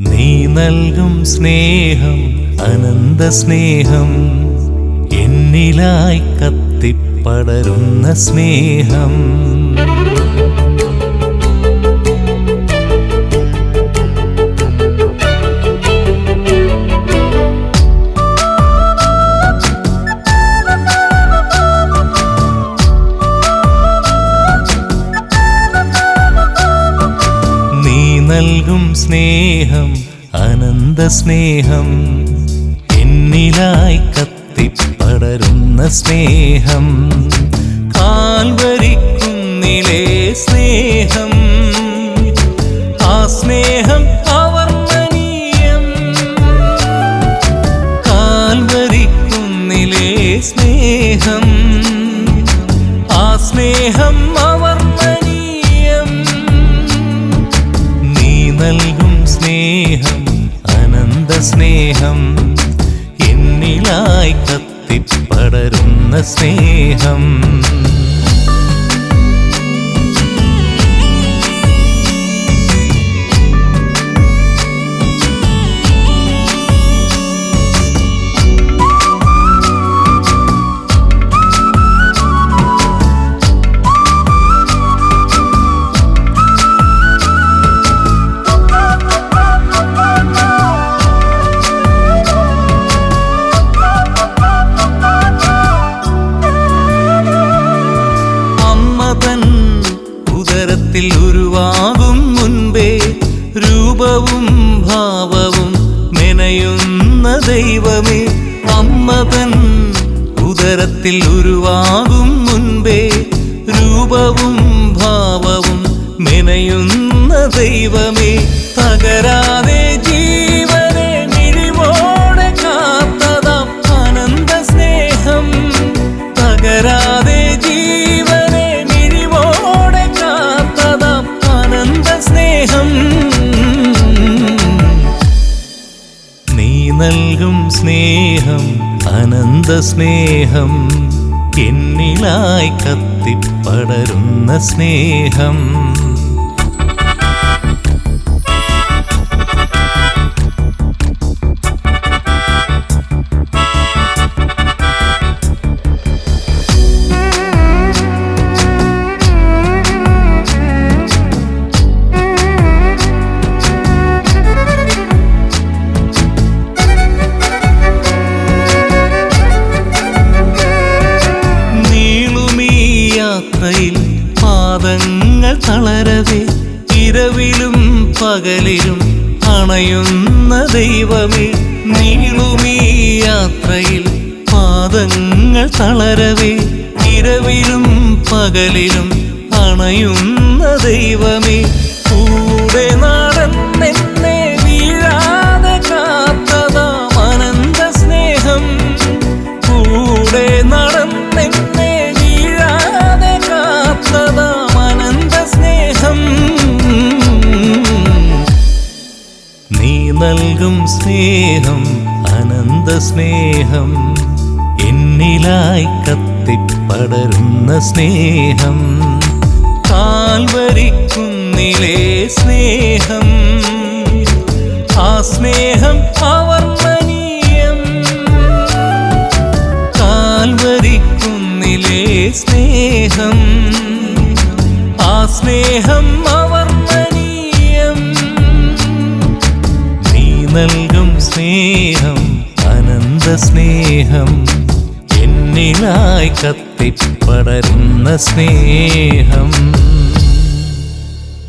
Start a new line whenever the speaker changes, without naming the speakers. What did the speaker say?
നീ നൽകും സ്നേഹം അനന്ത സ്നേഹം. എന്നിലായി കത്തിപ്പടരുന്ന സ്നേഹം. നൽകും സ്നേഹം അനന്ത സ്നേഹം. എന്നിലായി കത്തിപ്പടരുന്ന സ്നേഹം. കാൽവരിക്കുന്നിലെ സ്നേഹം. ആ സ്നേഹം അവർണനീയം. കാൽവരിക്കുന്നിലെ സ്നേഹം. നൽകും സ്നേഹം അനന്ത സ്നേഹം. എന്നിലായി കത്തിപ്പടരുന്ന സ്നേഹം. ഉദരത്തിൽ ഉരുവാകും മുൻപേ രൂപവും ഭാവവും മെനയുന്ന ദൈവമേ അമ്മ തൻ ഉദരത്തിൽ ഉരുവാകും മുൻപേ രൂപവും ഭാവവും മെനയുന്ന ദൈവമേ തകരാതെ നൽകും സ്നേഹം അനന്ത സ്നേഹം എന്നിലായി കത്തിപ്പടരുന്ന സ്നേഹം. തളരവേ ഇരവിലും പകലിലും അണയുന്ന ദൈവമേ നീളുമീ യാത്രയിൽ പാദങ്ങൾ തളരവേ ഇരവിലും പകലിലും അണയുന്ന ദൈവമേ. നൽകും സ്നേഹം അനന്ത സ്നേഹം. എന്നിലായി കത്തിപ്പടരുന്ന സ്നേഹം. കാൽവരിക്കുന്നിലെ സ്നേഹം. ആ സ്നേഹം അവർമ്മനീയം സ്നേഹം. ആ സ്നേഹം അവർണനീയം നൽകും സ്നേഹം അനന്ത സ്നേഹം. എന്നിലായി കത്തിപ്പടരുന്ന സ്നേഹം.